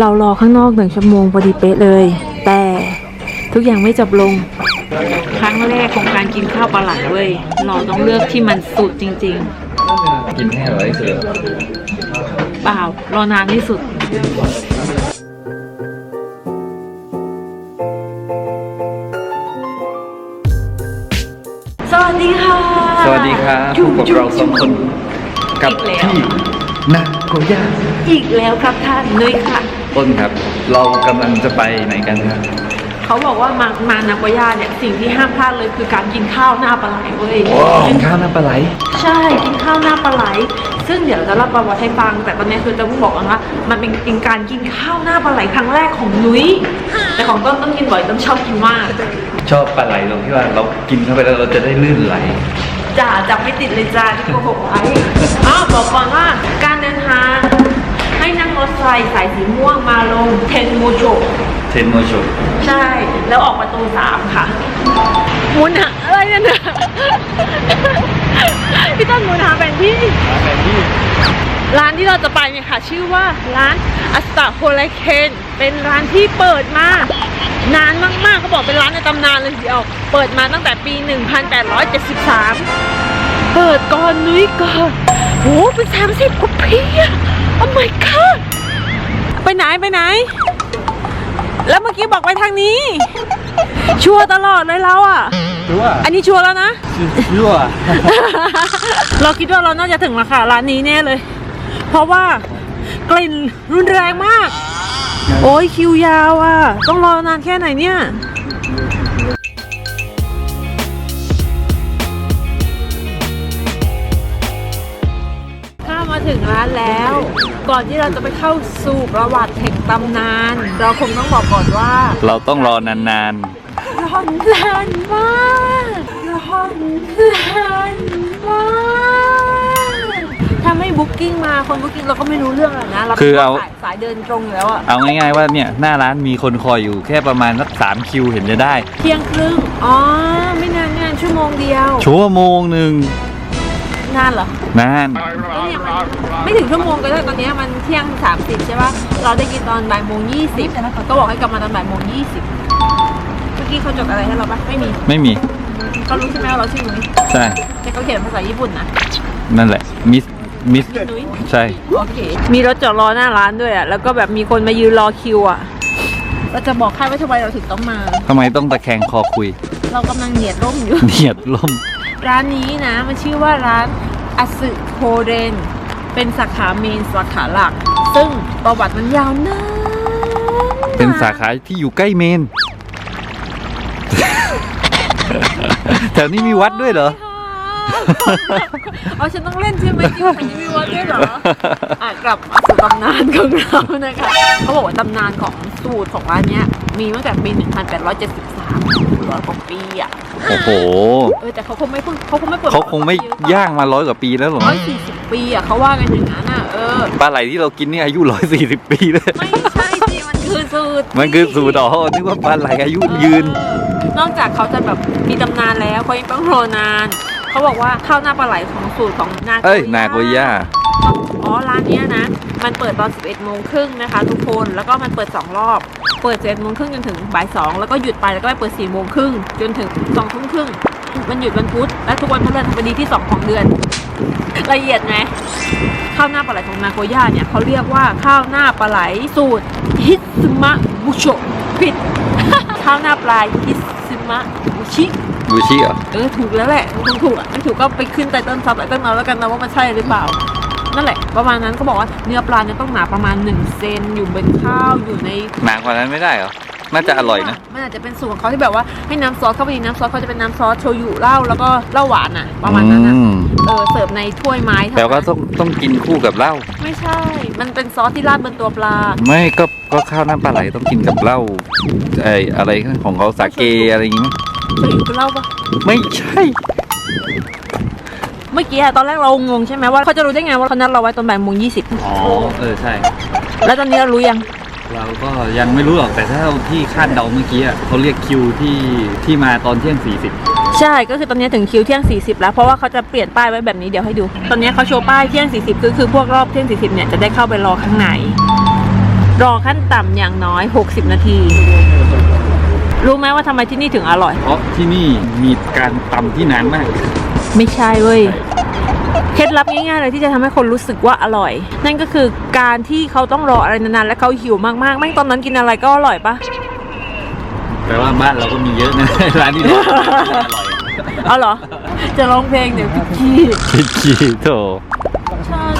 เรารอข้างนอกหนึ่งชั่วโมงพอดีเป๊ะเลย แต่ทุกอย่างไม่จบลง ครั้งแรกของการกินข้าวปลาไหลเว้ยเราต้องเลือกที่มันสุดจริง กินให้อร่อยที่สุดๆ เปล่ารอนานที่สุด สวัสดีค่ะ สวัสดีครับพบกับเราสองคนกับอีก แล้วที่นาโกย่าอีกแล้วครับท่านนุ้ยค่ะ ต้นครับ เรากำลังจะไปไหนกันครับเขาบอกว่ามามานาโกย่าเนี่ยสิ่งที่ห้ามพลาดเลยคือการกินข้าวหน้าปลาไหลเว้ย กินข้าวหน้าปลาไหล ใช่กินข้าวหน้าปลาไหล ซึ่งเดี๋ยวจะเล่าประวัติให้ฟัง แต่ตอนนี้คือจะพูดบอกก่อนว่ามันเป็นเป็นการกินข้าวหน้าปลาไหลครั้งแรกของนุ้ย แต่ของต้นต้องกินบ่อยต้นชอบกินมากชอบปลาไหลตรงที่ว่าเรากินเข้าไปแล้วเราจะได้ลื่นไหล จ่าจับไม่ติดเลยจ้าที่โกหกไว้อ้าวบอกก่อนว่าการเดิ นทางให้นั่งรถไฟสายสีม่วงมาลงเทนโมโจเทนโมโชใช่ แล้วออกประตูสามค่ะหมุนหาอะไรนั่นน่ะพี่ต้นหมุนหาแผนที่ร้านที่เราจะไปเนี่ยค่ะ ชื่อว่าร้านอัสตาโฮไลเคนเป็นร้านที่เปิดมานานมากๆเขาบอกเป็นร้านในตำนานเลยทีเดียวเปิดมาตั้งแต่ปี 1873 เปิดก่อนนุ้ยก่อนโหเป็นสามสิบกว่าปีอะโอ้ my god ไปไหนไปไหน แล้วเมื่อกี้บอกไปทางนี้ ชัวร์ตลอดเลยเราอะ ชัวอันนี้ชัวร์แล้วนะ ชัวเราคิดว่าเราน่าจะถึงราคาร้านนี้แน่เลย เพราะว่ากลิ่นรุนแรงมาก โอ้ยคิวยาวอะ ต้องรอนานแค่ไหนเนี่ย ถ้ามาถึงร้านแล้ว ก่อนที่เราจะไปเข้าสู่ประวัติแห่งตำนาน เราคงต้องบอกก่อนว่าเราต้องรอนานร้อนแรงมากร้อนแรงมากถ้าไม่บุ๊กิ้งมาคนบุ๊กิ้งเราก็ไม่รู้เรื่องหรอกนะเราคือเอาสายสายเดินตรงอยู่แล้วอะๆเอาง่ายๆว่าเนี่ยหน้าร้านมีคนคอยอยู่แค่ประมาณสักสามคิวเห็นจะได้ เที่ยงครึ่งอ๋อ ไม่นานไม่นานชั่วโมงเดียวชั่วโมงหนึ่ง นานเหรอ นานก็เนี่ยมันไม่ถึงชั่วโมงก็ได้ตอนเนี้ยมันเที่ยงสามสิบใช่ปะเราได้กินตอนบ่ายโมงยี่สิบก็บอกให้กลับมาตอนบ่ายโมงยี่สิบเมื่อกี้เขาจดอะไรให้เราปะไม่มีไม่มี เขารู้ใช่ไหมว่าเราชื่อนุ้ยใช่ แต่เขาเขียนภาษาญี่ปุ่นนะนั่นแหละ มิส มิส นุ้ยใช่ โอเค มีรถจอดรอหน้าร้านด้วยอะ แล้วก็แบบมีคนมายืนรอคิวอะ เราจะบอกใครว่าทำไมเราถึงต้องมา ทำไมต้องตะแคงคอคุย เรากำลังเหยียดร่มอยู่ เหนียดล่ม ร้านนี้นะ มันชื่อว่าร้านอสึโคเรน เป็นสาขาเมนสาขาหลัก ซึ่งประวัติมันยาวนานเป็นสาขาที่อยู่ใกล้เมน แถวนี้มีวัดด้วยเหรอ เอาฉันต้องเล่นใช่ไหมจริงๆยังมีวัดด้วยเหรออะกลับมาสู่ตำนานของเรานะคะเขาบอกว่าตำนานของสูตรของร้านเนี้ย มีตั้งแต่ปี 1873ร้อยกว่าปีอะโอ้โห เออแต่เขาคงไม่เพิ่งเขาคงไม่เปิดเขาคงไม่ย่างมาร้อยกว่าปีแล้วหรอร้อยสี่สิบปีอะเขาว่ากันอย่างนั้นอะเออปลาไหลที่เรากินนี่อายุร้อยสี่สิบปีเลยไม่ใช่สิมันคือสูตรมันคือสูตรอ๋อนึกว่าปลาไหลอายุยืนเออนอกจากเขาจะแบบมีตำนานแล้วเขายังต้องรอนาน เขาบอกว่าข้าวหน้าปลาไหลของสูตรของนาเอ้ยนาโกย่าอ๋อร้านเนี้ยนะ มันเปิดตอน 11โมงครึ่งนะคะ ทุกคนแล้วก็มันเปิด 2 รอบ เปิด11โมงครึ่งจนถึงบ่าย2แล้วก็หยุดไปแล้วก็ไปเปิด4โมงครึ่งจนถึง2ทุ่มครึ่งมันหยุดวันพุธและทุกวันพฤหัสบดีที่ 2 ของเดือน ละเอียดไหมข้าวหน้าปลาไหลของนาโกย่าเนี่ยเขาเรียกว่าข้าวหน้าปลาไหลสูตรฮิซึมะบุโชะผิดข้าวหน้าปลาฮิซึมะบุชิ บูชิเหรอเออถูกแล้วแหละถูกถูกอะไม่ถูกก็ไปขึ้นไตเติ้ลซับไตเติ้ลเอาแล้วกันนะว่ามันใช่หรือเปล่า นั่นแหละ ประมาณนั้นก็บอกว่าเนื้อปลาเนี่ยต้องหนาประมาณ1เซนอยู่บนข้าวอยู่ในหนากว่านั้นไม่ได้เหรอน่าจะอร่อยนะมันอาจจะเป็นสูตรของเขาที่แบบว่าให้น้ำซอสเข้าไปดีน้ำซอสเขาจะเป็นน้ำซอสโชยุเหล้าแล้วก็เหล้าหวานอะ ประมาณนั้นอะอืมเออเสิร์ฟในถ้วยไม้เท่าแต่นั้นก็ต้องต้องกินคู่กับเหล้าไม่ใช่ มันเป็นซอสที่ราดบนตัวปลา ไม่ก็ก็ข้าวหน้าปลาไหลต้องกินกับเหล้าไออะไรของเขาสาเกอะไรอย่างงี้มั้ย โชยุคือเหล้าปะไม่ใช่ เมื่อกี้อะตอนแรกเรางงใช่ไหมว่าเขาจะรู้ได้ไงว่าเขานัดเราไว้ตอนบ่ายโมงยี่สิบอ๋อ เออ ใช่ แล้วตอนนี้เรารู้ยัง เราก็ยังไม่รู้หรอก แต่ถ้าที่คาดเดาเมื่อกี้อะเขาเรียกคิวที่ที่มาตอนเที่ยง40ใช่ก็คือตอนนี้ถึงคิวเที่ยง 40 แล้ว เพราะว่าเขาจะเปลี่ยนป้ายไว้แบบนี้เดี๋ยวให้ดู ตอนนี้เขาโชว์ป้ายเที่ยง 40 คือคือพวกรอบเที่ยง 40 เนี่ยจะได้เข้าไปรอข้างใน รอขั้นต่ำอย่างน้อย 60 นาที รู้ไหมว่าทำไมที่นี่ถึงอร่อย เพราะที่นี่มีการตำที่นานมาก ไม่ใช่เว้ย เคล็ดลับง่ายๆเลยที่จะทำให้คนรู้สึกว่าอร่อย นั่นก็คือการที่เขาต้องรออะไรนานๆและเขาหิวมากๆแม่งตอนนั้นกินอะไรก็อร่อยปะแปลว่าบ้านเราก็มีเยอะนะ ร้านนี้อร่อยเอาเหรอ จะร้องเพลงเดี๋ยวพี่กี้พิชชีโถฉัน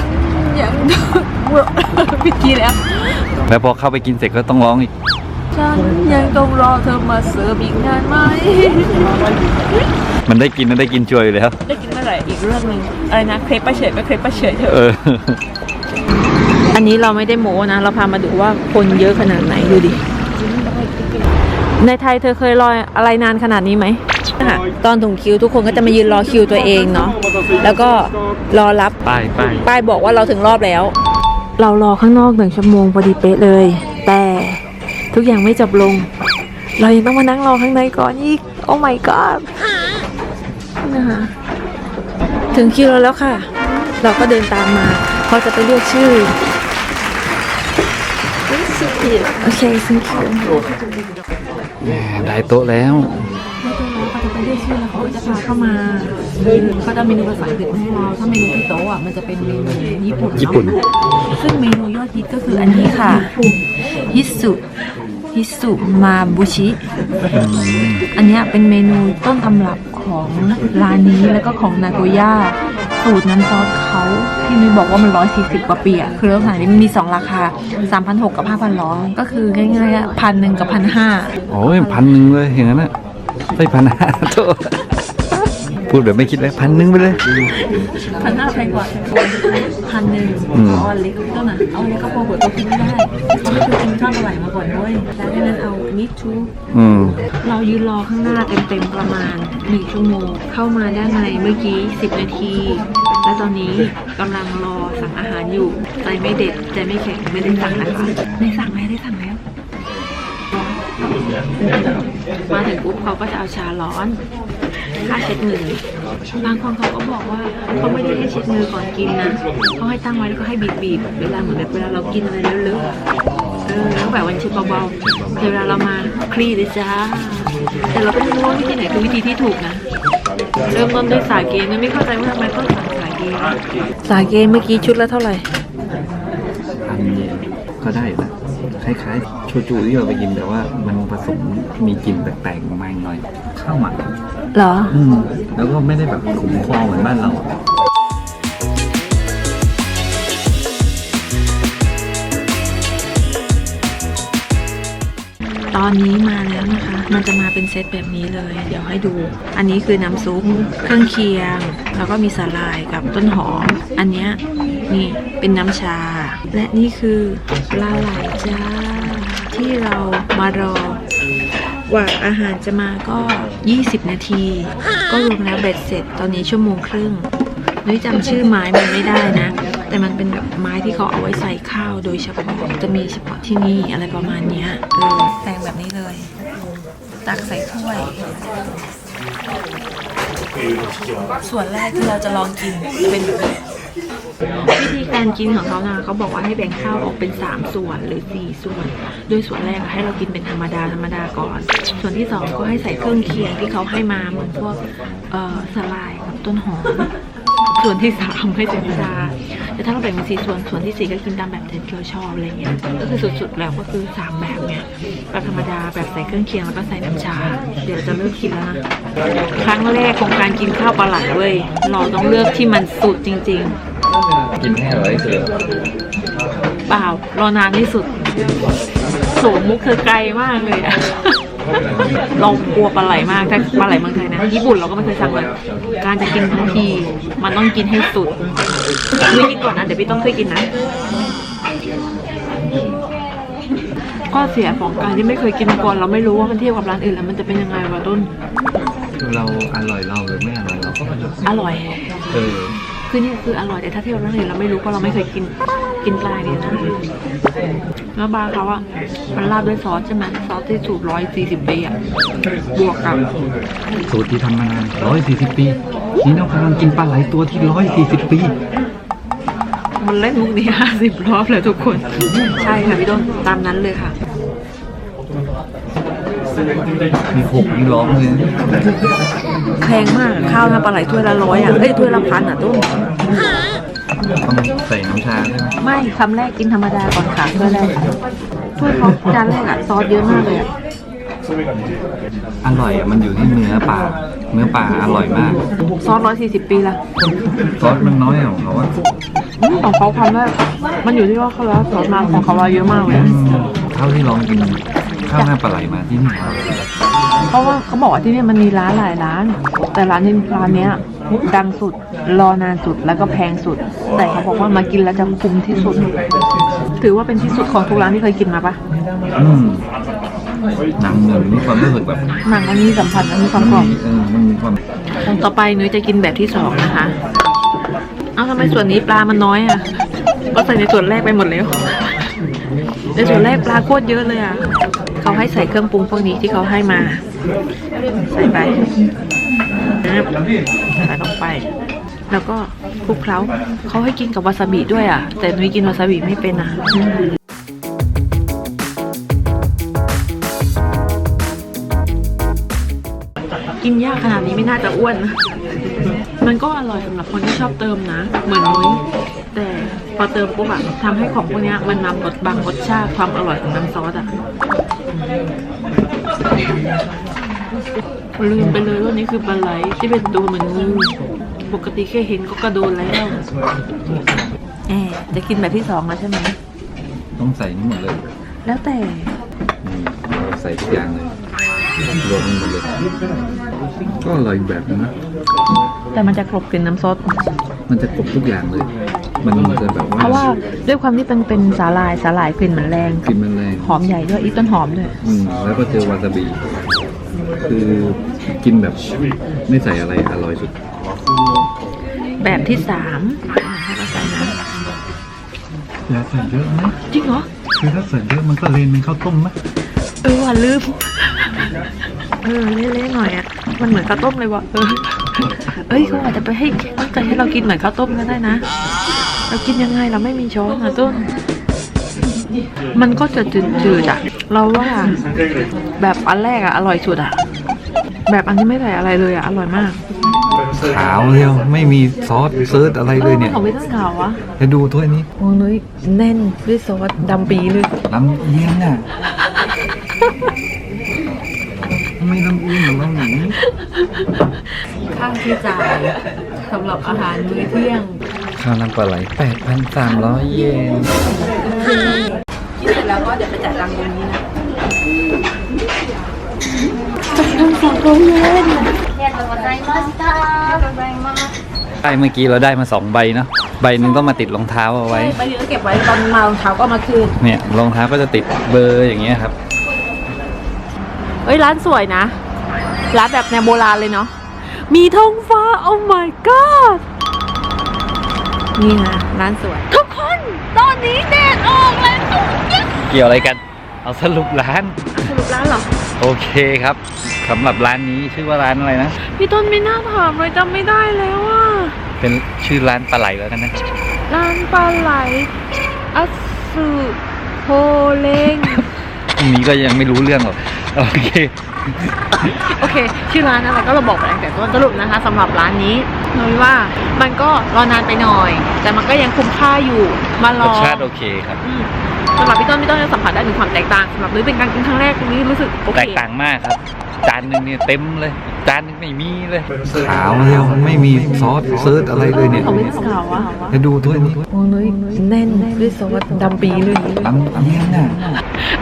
ยัง พี่กี้แล้ว แล้วพอเข้าไปกินเสร็จก็ต้องร้องอีก ฉันยังต้องรอเธอมาเสิร์ฟอีกนานไหม มันได้กินมันได้กินช่วยอยู่แล้วได้กินเมื่อไหร่อีกเรื่องหนึ่งอะไรนะเครปปะเฉยก็เครปปะเฉยเถอะเอออันนี้เราไม่ได้โม้นะ เราพามาดูว่าคนเยอะขนาดไหนดูดิ ในไทยเธอเคยรออะไรนานขนาดนี้ไหมค่ะตอนถึงคิวทุกคนก็จะมายืนรอคิวตัวเองเนาะ แล้วก็รอรับป้ายป้ายป้ายบอกว่าเราถึงรอบแล้ว เรารอข้างนอกหนึ่งชั่วโมงพอดีเป๊ะเลย แต่ ทุกอย่างไม่จบลง เรายังต้องมานั่งรอข้างในก่อนอีก โอ้ my god นะคะถึงคิวเราแล้วค่ะ เราก็เดินตามมาเขาจะไปเรียกชื่อโอเค thank you แหมได้โต๊ะแล้ว เขาจะไปเรียกชื่อแล้วเขาจะพาเข้ามาเขาจะเมนูภาษาอังกฤษมาให้เรา ถ้าเมนูที่โต๊ะอะมันจะเป็นเมนูญี่ปุ่นเอะญี่ปุ่น ซึ่งเมนูยอดฮิตก็คืออันนี้ค่ะ ฮิสุฮิสุมาบุชิ อันเนี้ยเป็นเมนูต้นตำรับของร้านนี้แล้วก็ของนาโกย่าสูตรน้ำซอสเขาที่นุ้ยบอกว่ามัน140กว่าปีอะคือลักษณะนี้มันมี2ราคา3,600กับ5,100ก็คือง่ายๆอะพันหนึ่งกับพันห้า โอ้ยพันหนึ่งเลยอย่างนั้นอะ ไม่พันห้าโทษพูดแบบไม่คิดเลยพันหนึ่งไปเลย พันห้าแพงกว่าพันหนึ่งอืม เอาอันเล็กเท่านั้นเอาอันเล็กก็พอเปิดตัวกินไม่ได้เขาไม่เคยกินข้าวปลาไหลมาก่อนด้วยแล้วดังนั้นเอานิดชูอืม เรายืนรอข้างหน้าเต็มๆประมาณหนึ่งชั่วโมง เข้ามาด้านในเมื่อกี้ 10 นาที และตอนนี้กำลังรอสั่งอาหารอยู่ ใจไม่เด็ดใจไม่แข็งไม่ได้สั่งนะคะได้สั่งแล้วได้สั่งแล้ว มาถึงปุ๊บเขาก็จะเอาชาร้อนค่าเช็ดมือบางคนเขาก็บอกว่าเขาไม่ได้ให้เช็ดมือก่อนกินนะเขาให้ตั้งไว้แล้วก็ให้บีบๆเวลาเหมือนแบบเวลาเรากินอะไรเลอะๆเออแล้วแบบวันเช็ดเบาๆแต่เวลาเรามาคลี่เลยจ้า แต่เราก็ไม่รู้ว่าวิธีไหนคือวิธีที่ถูกนะเริ่มต้นด้วยสาเกนะไม่เข้าใจว่าทำไมต้องสั่งสาเกสาเกเมื่อกี้ชุดละเท่าไหร่พันเยนก็ได้อยู่นะ คล้ายๆโชจูที่เราไปกินแต่ว่ามันผสมมีกลิ่นแปลกๆมาหน่อยข้าวหมักเหรอ อืมแล้วก็ไม่ได้แบบขุมคอเหมือนบ้านเราอะตอนนี้มาแล้วนะคะ มันจะมาเป็นเซตแบบนี้เลย เดี๋ยวให้ดู อันนี้คือน้ำซุป เครื่องเคียง แล้วก็มีสาหร่ายกับต้นหอม อันเนี้ยนี่เป็นน้ำชา และนี่คือปลาไหลจ้า ที่เรามารอกว่าอาหารจะมาก็ 20 นาที ก็รวมแล้วเบ็ดเสร็จตอนนี้ชั่วโมงครึ่งนุ้ยจำชื่อไม้มันไม่ได้นะ แต่มันเป็นแบบไม้ที่เขาเอาไว้ใส่ข้าวโดยเฉพาะจะมีเฉพาะที่นี่อะไรประมาณนี้เออแปลงแบบนี้เลย ตักใส่ถ้วย ส่วนแรกที่เราจะลองกินจะเป็นแบบนี้ วิธีการกินของเขานะเขาบอกว่าให้แบ่งข้าวออกเป็น 3 ส่วนหรือ 4 ส่วน โดยส่วนแรกให้เรากินเป็นธรรมดาธรรมดาก่อน ส่วนที่ 2 ก็ให้ใส่เครื่องเคียงที่เขาให้มาเหมือนพวกเอ่อสลายกับต้นหอม ส่วนที่3ให้ใส่น้ำชาแต่ถ้าเราแบ่งเป็นสี่ส่วนส่วนที่4ก็กินตามแบบที่เราชอบอะไรเงี้ยก็คือสุดๆแล้วก็คือ3แบบเนี่ยแบบธรรมดาแบบใส่เครื่องเคียงแล้วก็ใส่น้ำชา เดี๋ยวเราจะเลิกกินแล้วนะครั้งแรกของการกินข้าวปลาไหลเว้ยเราต้องเลือกที่มันสุดจริง ๆ กินให้อร่อยที่สุดเปล่ารอนานที่สุดโสมมุกเธอไกลมากเลยอะ เรากลัวปลาไหลมากถ้าปลาไหลเมืองไทยนะญี่ปุ่นเราก็ไม่เคยสั่งเลยการจะกินทั้งทีมันต้องกินให้สุดไม่กินก่อนนะเดี๋ยวพี่ต้องเคยกินนะก็เสียของการที่ไม่เคยกินมาก่อนเราไม่รู้ว่ามันเทียบกับร้านอื่นแล้วมันจะเป็นยังไงวะต้นเราอร่อยเราหรือไม่อร่อยเราก็อร่อยเออคือนี่คืออร่อยแต่ถ้าเทียบกับร้านอื่นเราไม่รู้เพราะเราไม่เคยกินกินปลาเนี่ยนะ แล้วบาร์เขาอะมันราดด้วยซอสใช่ไหมซอสที่สูตรร้อยสี่สิบปีอะบวกกับสูตรที่ทำมานานร้อยสี่สิบปีนี่เรากำลังกินปลาไหลตัวที่ร้อยสี่สิบปีบมันเล่นมุกนี้ห้าสิบรอบเลยทุกคน ใช่ค่ะพี่ต้นตามนั้นเลยค่ะมีหกมีร้องเลยนะแพงมากข้าวหน้าปลาไหลถ้วยละร้อยอะเอ้ยถ้วยละพันอะต้น ต้องใส่น้ำชาใช่ไหมไม่คำแรกกินธรรมดาก่อนค่ะถ้วยแรกถ้วยเขาจานแรกอะซอสเยอะมากเลยอะอร่อยอะมันอยู่ที่เนื้อปลาเนื้อปลาอร่อยมากซอสร้อยสี่สิบปีละซอสมันน้อยอะของเขาอะอืมของเขาพันแรกมันอยู่ที่ว่าเขาแล้วซอสมาของเขาว่าเยอะมากเลย อืมเท่าที่ลองกินข้าวหน้าปลาไหลมาที่นี่เพราะว่าเขาบอกว่าที่นี่มันมีร้านหลายร้าน แต่ร้านนี้ร้านเนี้ย ดังสุด รอนานสุดแล้วก็แพงสุด แต่เขาบอกว่ามากินแล้วจะคุ้มที่สุด ถือว่าเป็นที่สุดของทุกร้านที่เคยกินมาปะอืมหนังหนึ่งมีความรู้สึกแบบหนังมันมีสัมผัสมันมีความกรอบเออมันมีความต่อไปนุ้ยจะกินแบบที่สองนะคะ เอ้าทำไมส่วนนี้ปลามันน้อยอะก็ใส่ในส่วนแรกไปหมดแล้วในส่วนแรกปลาโคตรเยอะเลยอะเขาให้ใส่เครื่องปรุงพวกนี้ที่เขาให้มา ใส่ไปปึ๊บ ใส่ลงไป แล้วก็คลุกเคล้าเขาให้กินกับวาซาบิด้วยอะ แต่นุ้ยกินวาซาบิไม่เป็นอะกินยากขนาดนี้ไม่น่าจะอ้วน มันก็อร่อยสำหรับคนที่ชอบเติมนะ เหมือนนุ้ยแต่พอเติมปุ๊บอะทำให้ของพวกนี้มันนำรสบางรสชาติความอร่อยของน้ำซอสอะ ลืมไปเลยว่านี่คือปลาไหลที่เป็นตัวเหมือนงูปกติแค่เห็นก็กระโดดแล้วแอบจะกินแบบที่สองแล้วใช่ไหมต้องใส่นี่หมดเลย แล้วแต่นี่เราใส่ทุกอย่างเลยรวมกันหมดเลยก็อร่อยอีกแบบนึงนะแต่มันจะกลบกลิ่นน้ำซอสมันจะกลบทุกอย่างเลย มันจะแบบว่าเพราะว่าด้วยความที่เป็นเป็นสาหร่ายสาหร่ายกลิ่นมันแรงกลินมันแรงหอมใหญ่ด้วยอีต้นหอมด้วยอืมแล้วก็เจอวาซาบิ คือกินแบบไม่ใส่อะไรอร่อยสุด แบบที่สามให้เราใส่น้อย่าใส่เยอะนะำจริงเหรอคือถ้าใส่เยอะมันก็เลนเป็นข้าวต้มนะเออว่ะลืมเออเละๆหน่อยอะมันเหมือนข้าวต้มเลยว่ะเออเอ้ยเขาอาจจะไปให้ตั้งใจให้เรากินเหมือนข้าวต้มก็ได้นะ เรากินยังไงเราไม่มีช้อนนะต้น มันก็จะจืดๆอะ เราว่าแบบอันแรกอะอร่อยสุดอะแบบอันที่ไม่ใส่อะไรเลยอะอร่อยมากขาวเดียวไม่มีซอสเซิร์ชอะไรเลยเนี่ยของไม่ต้องขาววะไปดูถ้วยนี้โอ้นุ้ยแน่นด้วยซอสดำปีเลยลำเอียงอะไม่ลำเอียงหรอกลำหนีค่าที่จ่ายสำหรับอาหารมื้อเที่ยงข้าวน้ำปลาไหลแปดพันสามร้อยเยนที่เสร็จ แล้วก็เดี๋ยวไปจ่ายตังค์ตรงนี้นะได้เมื่อกี้เราได้มาสองใบเนาะใบหนึ่งต้องมาติดรองเท้าเอาไว้ไปเดี๋ยวเก็บไว้ตอนมารองเท้าก็เอามาคืนเนี่ยรองเท้าก็จะติดเบอร์อย่างเงี้ยครับเฮ้ยร้านสวยนะ ร้านแบบแนวโบราณเลยเนาะมีท้องฟ้าโอ้ my god นี่นะร้านสวยทุกคน ตอนนี้แดดออกแล้วเกี่ยวอะไรกัน เอาสรุปร้าน สรุปร้านเหรอ โอเคครับสำหรับร้านนี้ชื่อว่าร้านอะไรนะ พี่ต้นไม่น่าถามเลยจำไม่ได้แล้วอะ เป็นชื่อร้านปลาไหลแล้วกันนะ ร้านปลาไหลอัสสุโฮเลงพรุ่งนี้ก็ยังไม่รู้เรื่องหรอก โอเค โอเค ชื่อร้านอะไรก็เราบอกไปตั้งแต่ต้นสรุปนะคะสำหรับร้านนี้ นุ้ยว่ามันก็รอนานไปหน่อย แต่มันก็ยังคุ้มค่าอยู่มาลรอสงชาติโอเคครับอืมสำหรับพี่ต้นพี่ต้นจะสัมผัสได้ถึงความแตกต่างสำหรับนุ้ยเป็นการกินครั้งแรกนุ้ยรู้สึกโอเค แตกต่างมากครับ จานหนึ่งเนี่ยเต็มเลย จานหนึงไม่มีเลยขาวเดียวไม่มีซอสเซิร์ชอะไรเลยเนี่ยเขาไม่ได้ข่าวว่าไปดูถ้วยนี้โอ้นุ้ยแน่นด้วยซอสดำปีเลยลำเอียงอะ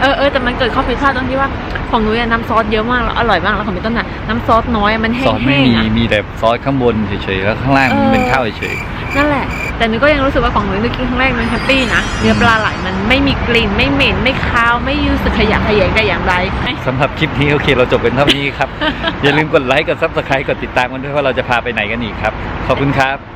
เออเออแต่มันเกิดข้อผิดพลาดตรงที่ว่าของนุ้ยอะน้ำซอสเยอะมากแล้วอร่อยมากแล้วของพี่ต้นน่ะน้ำซอสน้อยอะมันแห้ซอสไม่งมีๆอะมีแต่ซอสข้างบนเฉยๆแล้วข้างล่างมันเป็นข้าวเฉยนั่นแหละ แต่นุ้ยก็ยังรู้สึกว่าของนุ้ยนุ้ยกินครั้งแรกนุ้ยแฮปปี้นะเนื้อปลาไหลมันไม่มีกลิ่นไม่เหม็นไม่คาวไม่รู้สึกขยะแขยงแต่อย่างใดๆสำหรับคลิปนี้โอเคเราจบกันเท่านี้ครับ อย่าลืมกดไลค์กดซับสไครต์กดติดตามกันด้วยว่าเราจะพาไปไหนกันอีกครับ ขอบคุณครับ